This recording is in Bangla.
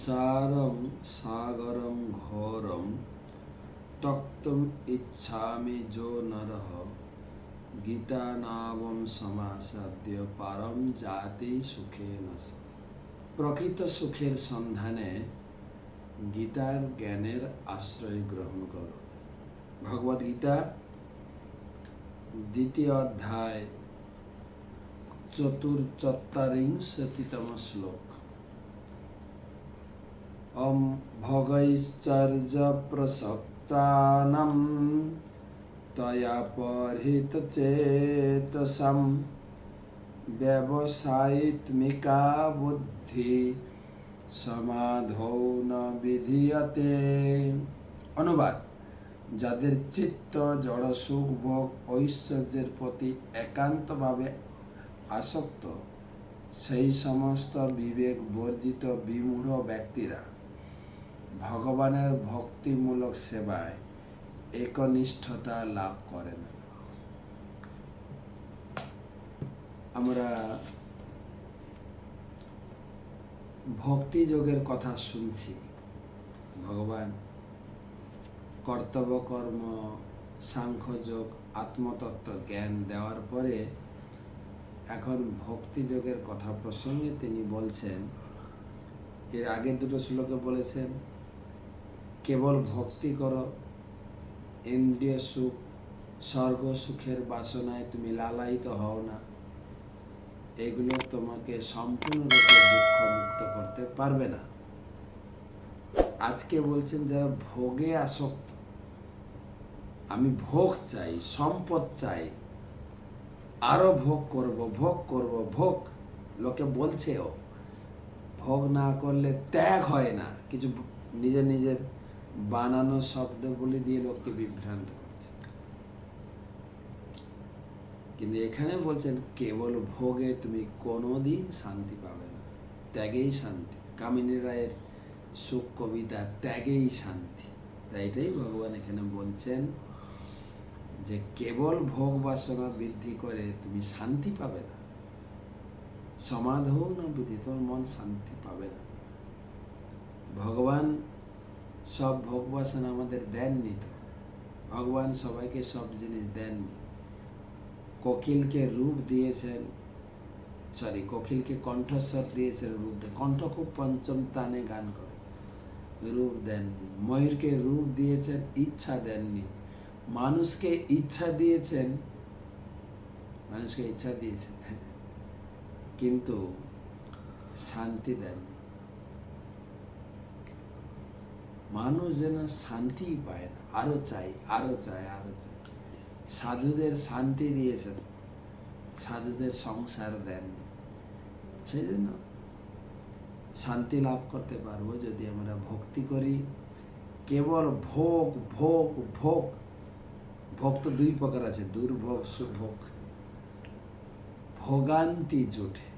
সংসারম সাগরম ঘোরম তক্তম ইচ্ছামি যো নরহ গীতা নামম সমাসাদ্য পারম জাতি সুখে নস প্রকৃত সুখের সন্ধানে গীতার জ্ঞানের আশ্রয় গ্রহণ করো ভগবদ গীতা দ্বিতীয় অধ্যায় চতুর্চত্বরিংশতিতম শ্লোক অম ভগৈশ্চর্য প্রসক্তানাম তয়া পরিহিত চেতসম ব্যবসায়িত্মিকা বুদ্ধি সমাধৌ ন বিধীয়তে অনুবাদ যাদের চিত্ত জড় সুখ ভোগ, ঐশ্বর্যের প্রতি একান্তভাবে আসক্ত, সেই সমস্ত বিবেক বর্জিত, বিমূঢ় ব্যক্তিরা ভগবানের ভক্তিমূলক সেবায় একনিষ্ঠতা লাভ করে না। আমরা ভক্তি যোগের কথা শুনছি। ভগবান কর্তব্য কর্ম সাংখ্যযোগ, আত্মতত্ত্ব জ্ঞান দেওয়ার পরে এখন ভক্তি যোগের কথা প্রসঙ্গে তিনি বলছেন, এর আগের দুটো শ্লোকে বলেছেন কেবল ভক্তি করো ইন্দ্রিয় সুখ, স্বর্গ সুখের বাসনায় তুমি লালায়িত হও না। এগুলো তোমাকে সম্পূর্ণরূপে দুঃখ মুক্ত করতে পারবে না। আজকে বলছেন যারা ভোগে আসক্ত, আমি ভোগ চাই, সম্পদ চাই, আরও ভোগ করব ভোগ করব, ভোগ। লোকে বলছেও, ভোগ না করলে ত্যাগ হয় না। কিছু নিজের নিজের বানানো শব্দগুলি দিয়ে লোককে বিভ্রান্ত করছে। কিন্তু এখানে বলছেন, কেবল ভোগে তুমি কোনোদিন শান্তি পাবে না। ত্যাগেই শান্তি। কামিনী রায়ের সুখ কবিতা, ত্যাগেই শান্তি। তাই এটাই ভগবান এখানে বলছেন যে, কেবল ভোগ বাসনা বৃদ্ধি করে তুমি শান্তি পাবে না। সমাধৌ না বৃদ্ধি তোমার মন শান্তি পাবে না। ভগবান সব ভোগ বাসনা আমাদের দেননি তো ভগবান সবাইকে সব জিনিস দেননি কোকিলকে রূপ দিয়েছেন সরি কোকিলকে কণ্ঠস্বর দিয়েছেন রূপ দেন কণ্ঠ খুব পঞ্চম তানে গান করে রূপ দেননি ময়ূরকে রূপ দিয়েছেন ইচ্ছা দেননি মানুষকে ইচ্ছা দিয়েছেন মানুষকে ইচ্ছা দিয়েছেন হ্যাঁ কিন্তু শান্তি দেননি মানুষ যেন শান্তি পায় না। আরও চাই আরও চাই আরও চাই। সাধুদের শান্তি দিয়েছেন। সাধুদের সংসার দেননি। সেই জন্য শান্তি লাভ করতে পারব যদি আমরা ভক্তি করি। কেবল ভোগ ভোগ ভোগ। ভোগ তো দুই প্রকার আছে, দুর্ভোগ, সুভোগ। ভোগান্তি জুটে।